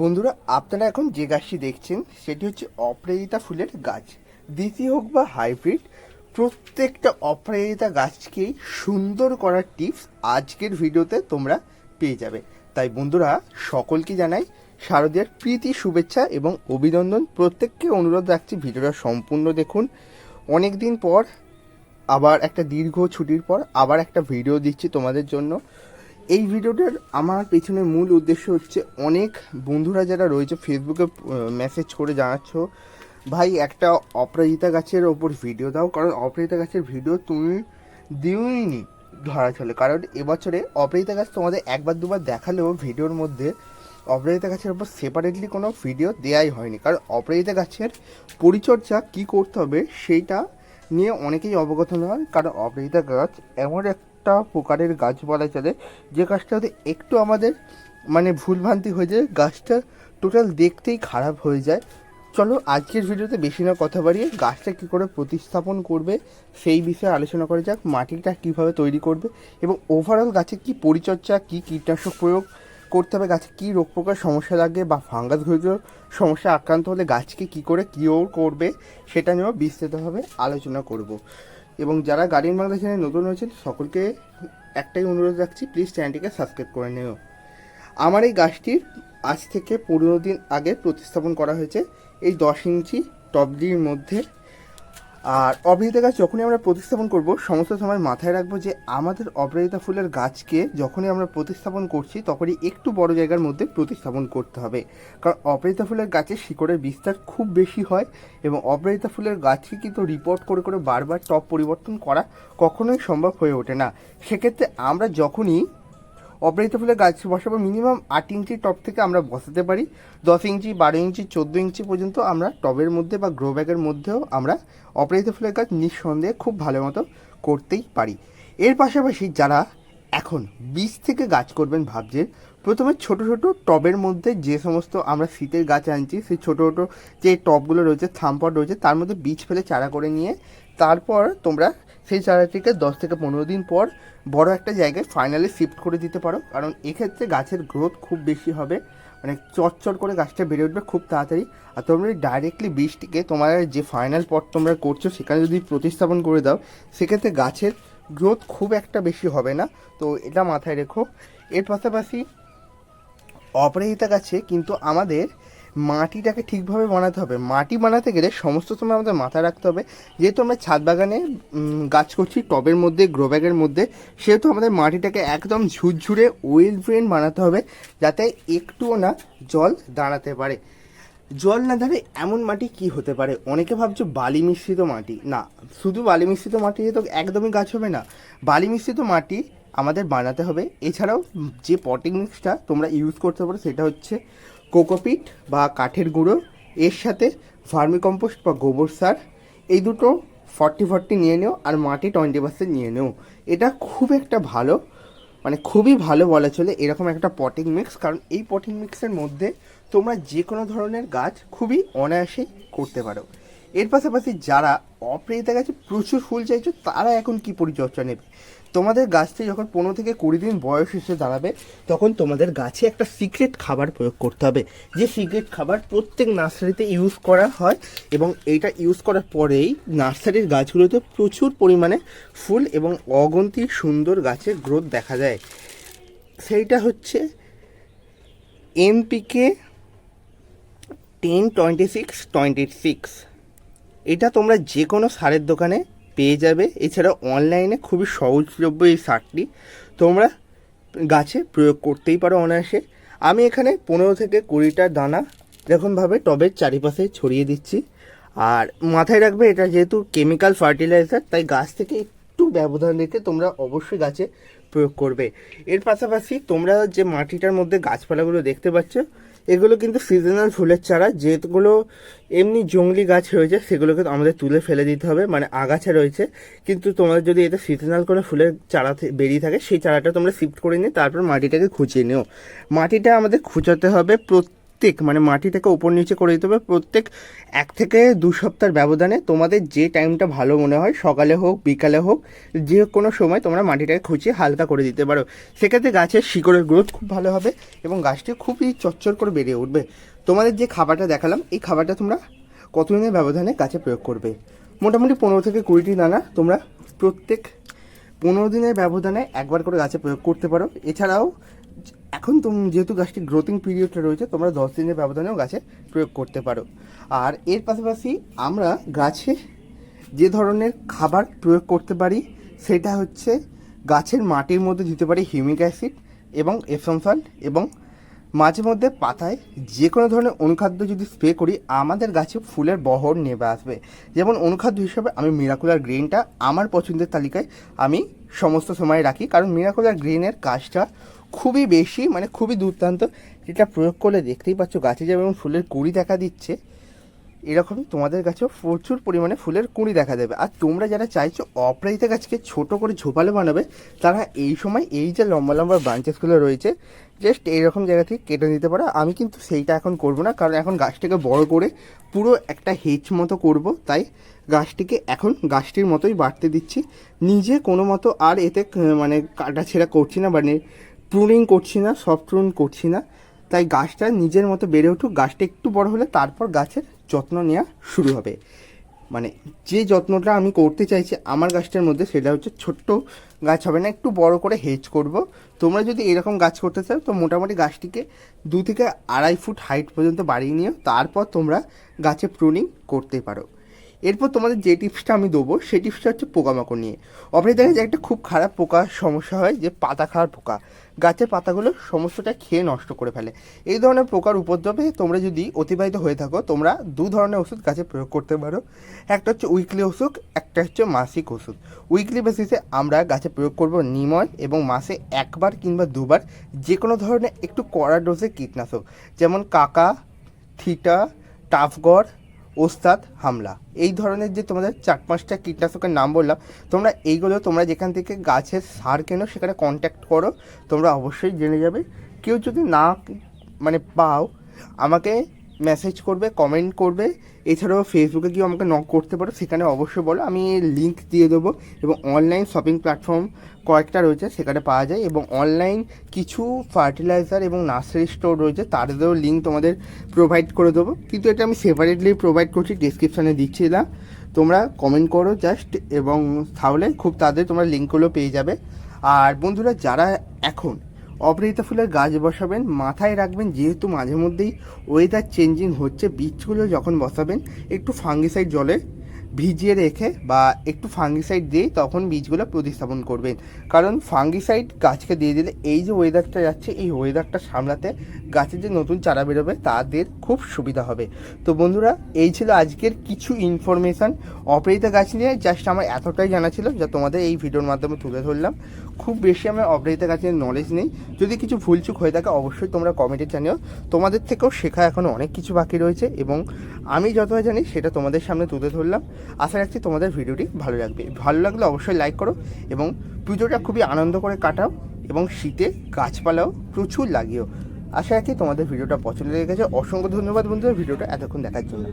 বন্ধুরা, আপনারা এখন যে গাছটি দেখছেন, সেটি হচ্ছে অপরাজিতা ফুলের গাছ। দেশি হোক বা হাইব্রিড, প্রত্যেকটা অপরাজিতা গাছকেই সুন্দর করার টিপস আজকের ভিডিওতে তোমরা পেয়ে যাবে। তাই বন্ধুরা, সকলকে জানাই শারদীয়ার প্রীতি, শুভেচ্ছা এবং অভিনন্দন। প্রত্যেককে অনুরোধ রাখছি ভিডিওটা সম্পূর্ণ দেখুন। অনেক দিন পর আবার একটা দীর্ঘ ছুটির পর আবার একটা ভিডিও দিচ্ছি তোমাদের জন্য। এই ভিডিওটার আমার পেছনে মূল উদ্দেশ্য হচ্ছে অনেক বন্ধুরা যারা রয়েছে ফেসবুকে মেসেজ করে জানাচ্ছ, ভাই, একটা অপরাজিতা গাছের ওপর ভিডিও দাও, কারণ অপরাজিতা গাছের ভিডিও তুমি দিওইনি ধরা চলে। কারণ এবছরে অপরাজিতা গাছ তোমাদের একবার দুবার দেখালেও ভিডিওর মধ্যে অপরাজিতা গাছের ওপর সেপারেটলি কোনো ভিডিও দেওয়াই হয়নি। কারণ অপরাজিতা গাছের পরিচর্যা কি করতে হবে, সেইটা নিয়ে অনেকেই অবগত নয়। কারণ অপরাজিতা গাছ এমন একটা প্রকারের গাছ বলা চলে, যে গাছটাতে একটু আমাদের মানে ভুলভ্রান্তি হয়ে যায়, গাছটা টোটাল দেখতেই খারাপ হয়ে যায়। চলো আজকের ভিডিওতে বেশি না কথা বাড়িয়ে গাছটা কী করে প্রতিস্থাপন করবে সেই বিষয়ে আলোচনা করা যাক, মাটিটা কীভাবে তৈরি করবে এবং ওভারঅল গাছের কী পরিচর্যা, কী কীটনাশক প্রয়োগ করতে হবে, গাছে কী রোগ পোকার সমস্যা লাগে বা ফাঙ্গাস ঘটিত সমস্যা আক্রান্ত হলে গাছকে কী করে কিওর করবে সেটা নিয়েও বিস্তৃতভাবে আলোচনা করব। এবং যারা গার্ডিয়ান বাংলা চ্যানেল নতুন হয়েছেন সকলকে একটাই অনুরোধ রাখছি প্লিজ চ্যানেলটিকে সাবস্ক্রাইব করে নিও। আমার এই গাছটির আজ থেকে পনেরো দিন আগে প্রতিস্থাপন করা হয়েছে। এই দশ ইঞ্চি টবলির মধ্যে আর অপরাজিতা গাছ যখনই আমরা প্রতিস্থাপন করব, সমস্ত সময় মাথায় রাখব যে আমাদের অপরাজিতা ফুলের গাছকে যখনই আমরা প্রতিস্থাপন করছি, তখনই একটু বড় জায়গার মধ্যে প্রতিস্থাপন করতে হবে। কারণ অপরাজিতা ফুলের গাছের শিকড়ের বিস্তার খুব বেশি হয় এবং অপরাজিতা ফুলের গাছকে কিন্তু রিপোর্ট করে করে বারবার টপ পরিবর্তন করা কখনোই সম্ভব হয়ে ওঠে না। সেক্ষেত্রে আমরা যখনই অপরাজিত ফুলের গাছ বসাবো মিনিমাম আট ইঞ্চি টপ থেকে আমরা বসাতে পারি। দশ ইঞ্চি, বারো ইঞ্চি, চোদ্দ ইঞ্চি পর্যন্ত আমরা টবের মধ্যে বা গ্রো ব্যাগের মধ্যেও আমরা অপরাজিত ফুলের গাছ নিঃসন্দেহে খুব ভালো মতো করতেই পারি। এর পাশাপাশি যারা এখন বীজ থেকে গাছ করবেন ভাবছেন। প্রথমে ছোট ছোট টবের মধ্যে যে সমস্ত আমরা শীতের গাছ আনছি, সেই ছোট ছোট যে টবগুলো রয়েছে, থামপট রয়েছে, তার মধ্যে বীজ ফেলে চারা করে নিয়ে, তারপর তোমরা সেই চারাটিকে দশ থেকে পনেরো দিন পর বড় একটা জায়গায় ফাইনালি শিফট করে দিতে পারো। কারণ এক্ষেত্রে গাছের গ্রোথ খুব বেশি হবে। মানে চটচট করে গাছটা বেড়ে উঠবে খুব তাড়াতাড়ি। আর তোমরা ডাইরেক্টলি বীজটিকে তোমার যে ফাইনাল পট তোমরা করছ, সেখানে যদি প্রতিস্থাপন করে দাও, সেক্ষেত্রে গাছের গ্রোথ খুব একটা বেশি হবে না, তো এটা মাথায় রেখো। এর পাশাপাশি অপরাজিতা গাছে কিন্তু আমাদের মাটিটাকে ঠিকভাবে বানাতে হবে। মাটি বানাতে গেলে সমস্ত সময় আমাদের মাথায় রাখতে হবে। যেহেতু আমরা ছাদ বাগানে গাছ করছি, টবের মধ্যে গ্রো ব্যাগের মধ্যে, সেহেতু আমাদের মাটিটাকে একদম ঝুরঝুরে ওয়েল ড্রেন বানাতে হবে, যাতে একটুও না জল দাঁড়াতে পারে। জল না দাঁড়ে এমন মাটি কি হতে পারে? অনেকে ভাবছ বালি মিশ্রিত মাটি। না, শুধু বালি মিশ্রিত মাটি তো একদমই গাছ হবে না। বালি মিশ্রিত মাটি আমাদের বানাতে হবে। এছাড়াও যে পটিং মিক্সটা তোমরা ইউজ করতে পারো সেটা হচ্ছে কোকোপিট বা কাঠের গুঁড়ো। এর সাথে ভার্মি কম্পোস্ট বা গোবর সার। এই দুটো ফর্টি ফর্টি নিয়ে নিও আর মাটি টোয়েন্টি পার্সেন্ট নিয়ে নিও। এটা খুব একটা ভালো মানে খুবই ভালো বলা চলে এরকম একটা পটিং মিক্স কারণ এই পটিং মিক্সের মধ্যে তোমরা যে কোনো ধরনের গাছ খুবই অনায়াসেই করতে পারো। এর পাশাপাশি যারা অপ্রেরিতা গাছে প্রচুর ফুল চাইছো, তারা এখন কি পরিচর্যা নেবে? তোমাদের গাছটি যখন পনেরো থেকে কুড়ি দিন বয়স এসে দাঁড়াবে, তখন তোমাদের গাছে একটা সিক্রেট খাবার প্রয়োগ করতে হবে। যে সিক্রেট খাবার প্রত্যেক নার্সারিতে ইউজ করা হয় এবং এইটা ইউজ করার পরেই নার্সারির গাছগুলোতে প্রচুর পরিমাণে ফুল এবং অগন্তি সুন্দর গাছের গ্রোথ দেখা যায়। সেইটা হচ্ছে এমপিকে ten twenty six twenty six. এটা তোমরা যে কোনো সারের দোকানে পেয়ে যাবে। এছাড়া অনলাইনে খুবই সহজলভ্য এই সারটি তোমরা গাছে প্রয়োগ করতেই পারো অনায়াসে। আমি এখানে পনেরো থেকে কুড়িটা দানা এরকমভাবে টবের চারিপাশে ছড়িয়ে দিচ্ছি। আর মাথায় রাখবে, এটা যেহেতু কেমিক্যাল ফার্টিলাইজার তাই গাছ থেকে একটু ব্যবধান রেখে তোমরা অবশ্যই গাছে প্রয়োগ করবে। এর পাশাপাশি তোমরা যে মাটিটার মধ্যে গাছপালাগুলো দেখতে পাচ্ছ এগুলো কিন্তু সিজনাল ফুলের চারা, যেগুলো এমনি জঙ্গলি গাছ রয়েছে, সেগুলোকে আমাদের তুলে ফেলে দিতে হবে মানে আগাছা রয়েছে। কিন্তু তোমাদের যদি এটা সিজনাল কোনো ফুলের চারা বেরিয়ে থাকে, সেই চারাটা তোমরা শিফট করে নিয়ে তারপর মাটিটাকে খুঁচিয়ে নিও। মাটিটা আমাদের খুঁচাতে হবে প্রত্যেক প্রত্যেক মানে মাটিটাকে ওপর নিচে করে দিতে হবে, প্রত্যেক এক থেকে দু সপ্তাহের ব্যবধানে তোমাদের যে টাইমটা ভালো মনে হয়, সকালে হোক, বিকালে হোক, যে কোনো সময় তোমরা মাটিটাকে খুঁচিয়ে হালকা করে দিতে পারো। সেক্ষেত্রে গাছের শিকড়ের গ্রোথ খুব ভালো হবে এবং গাছটি খুবই চচ্চর করে বেড়ে উঠবে। তোমাদের যে খাবারটা দেখালাম, এই খাবারটা তোমরা কতদিনের ব্যবধানে গাছে প্রয়োগ করবে? মোটামুটি পনেরো থেকে কুড়িটি দানা তোমরা প্রত্যেক পনেরো দিনের ব্যবধানে একবার করে গাছে প্রয়োগ করতে পারো। এছাড়াও এখন তুমি যেহেতু গাছটি গ্রোথিং পিরিয়ডটা রয়েছে, তোমরা দশ দিনের ব্যবধানেও গাছে প্রয়োগ করতে পারো। আর এর পাশাপাশি আমরা গাছে যে ধরনের খাবার প্রয়োগ করতে পারি, সেটা হচ্ছে গাছের মাটির মধ্যে দিতে পারি হিউমিক অ্যাসিড এবং সল্ট এবং মাঝে মধ্যে পাতায় যে কোনো ধরনের অনুখাদ্য যদি স্প্রে করি, আমাদের গাছে ফুলের বহর নেবে আসবে। যেমন অনুখাদ্য হিসাবে আমি মিরাকুলার গ্রিনটা আমার পছন্দের তালিকায় আমি সমস্ত সময় রাখি, কারণ মিরাকুলার গ্রিনের কাজটা খুবই বেশি মানে খুবই দুর্দান্ত, যেটা প্রয়োগ করলে দেখতেই পাচ্ছ গাছে যেমন ফুলের কুড়ি দেখা দিচ্ছে এরকমই তোমাদের কাছেও প্রচুর পরিমাণে ফুলের কুঁড়ি দেখা দেবে। আর তোমরা যারা চাইছো অপরাজিতা গাছকে ছোট করে ঝোপালো বানাবে, তারা এই সময় এই যে লম্বা লম্বা ব্রাঞ্চেসগুলো রয়েছে জাস্ট এইরকম জায়গা থেকে কেটে নিতে পারো। আমি কিন্তু সেইটা এখন করব না, কারণ এখন গাছটাকে বড় করে পুরো একটা হেচ মতো করব, তাই গাছটিকে এখন গাছটির মতোই বাড়তে দিচ্ছি। নিজে কোনো মতো আর এতে মানে কাটা ছেঁড়া করছি না মানে প্রুনিং করছি না সফট প্রুন করছি না। তাই গাছটা নিজের মতো বেড়ে উঠুক, গাছটা একটু বড় হলে তারপর গাছের যত্ন নেওয়া শুরু হবে। মানে যে যত্নটা আমি করতে চাইছি আমার গাছটার মধ্যে, সেটা হচ্ছে ছোট্ট গাছ হবে না, একটু বড় করে হেজ করব। তোমরা যদি এরকম গাছ করতে চাও, তো মোটামুটি গাছটিকে দু থেকে আড়াই ফুট হাইট পর্যন্ত বাড়িয়ে নিও। তারপর তোমরা গাছে প্রুনিং করতে পারো। এরপর তোমাদের যে টিপসটা আমি দেবো, সেই টিপসটা হচ্ছে পোকামাকড় নিয়ে। অপরে দেখা যায় একটা খুব খারাপ পোকার সমস্যা হয়, যে পাতা খাওয়ার পোকা। গাছের পাতাগুলো সমস্তটা খেয়ে নষ্ট করে ফেলে। এই ধরনের পোকার উপদ্রবে তোমরা যদি অতিবাহিত হয়ে থাকো, তোমরা দু ধরনের ওষুধ গাছে প্রয়োগ করতে পারো। একটা হচ্ছে উইকলি ওষুধ, একটা হচ্ছে মাসিক ওষুধ। উইকলি বেসিসে আমরা গাছে প্রয়োগ করব নিময় এবং মাসে একবার কিংবা দুবার যে কোনো ধরনের একটু কড়া ডোজে কীটনাশক। যেমন কাকা, থিটা, টাফগড় ওস্তাদ হামলা। এই ধরনের যে তোমাদের চার পাঁচটা কীটনাশকের নাম বললাম, তোমরা এইগুলো তোমরা যেখান থেকে গাছের সার কেনো সেখানে কন্ট্যাক্ট করো, তোমরা অবশ্যই জেনে যাবে। কেউ যদি না মানে পাও, আমাকে মেসেজ করবে কমেন্ট করবে। এছাড়াও ফেসবুকে গিয়ে আমাকে নক করতে পারো। সেখানে অবশ্যই বলো, আমি লিঙ্ক দিয়ে দেবো এবং অনলাইন শপিং প্ল্যাটফর্ম কয়েকটা রয়েছে, সেখানে পাওয়া যায় এবং অনলাইন কিছু ফার্টিলাইজার এবং নার্সারি স্টোর রয়েছে, তাদেরও লিঙ্ক তোমাদের প্রোভাইড করে দেবো। কিন্তু এটা আমি সেপারেটলি প্রোভাইড করছি ডিসক্রিপশানে দিচ্ছি না। তোমরা কমেন্ট করো জাস্ট এবং তাহলে খুব তাদের তোমরা লিঙ্কগুলো পেয়ে যাবে। আর বন্ধুরা, যারা এখন অপরাজিতা ফুলের গাছ বসাবেন, মাথায় রাখবেন, যেহেতু মাঝে মধ্যেই ওয়েদার চেঞ্জিং হচ্ছে, বীজগুলো যখন বসাবেন, একটু ফাঙ্গিসাইড জলে ভিজিয়ে রেখে বা একটু ফাঙ্গিসাইড দিয়ে তখন বীজগুলো প্রতিস্থাপন করবেন। কারণ ফাঙ্গিসাইড গাছকে দিয়ে দিলে এই যে ওয়েদারটা যাচ্ছে, এই ওয়েদারটা সামলাতে গাছের যে নতুন চারা বেরোবে, তাদের খুব সুবিধা হবে। তো বন্ধুরা, এই ছিল আজকের কিছু ইনফরমেশান অপরাজিতা গাছ নিয়ে জাস্ট আমার এতটাই জানা ছিল, যা তোমাদের এই ভিডিওর মাধ্যমে তুলে ধরলাম। খুব বেশি আমার অপরাজিতা কাছে নলেজ নেই। যদি কিছু ভুলচুক হয়ে থাকে, অবশ্যই তোমরা কমেন্টে জানিও। তোমাদের থেকেও শেখা এখনও অনেক কিছু বাকি রয়েছে এবং আমি যতটা জানি সেটা তোমাদের সামনে তুলে ধরলাম। আশা রাখছি তোমাদের ভিডিওটি ভালো লাগবে। ভালো লাগলে অবশ্যই লাইক করো এবং পুজোটা খুবই আনন্দ করে কাটাও এবং শীতে গাছপালাও প্রচুর লাগিও। আশা রাখছি তোমাদের ভিডিওটা পছন্দ লেগেছে অসংখ্য ধন্যবাদ বন্ধুরা, ভিডিওটা এতক্ষণ দেখার জন্য।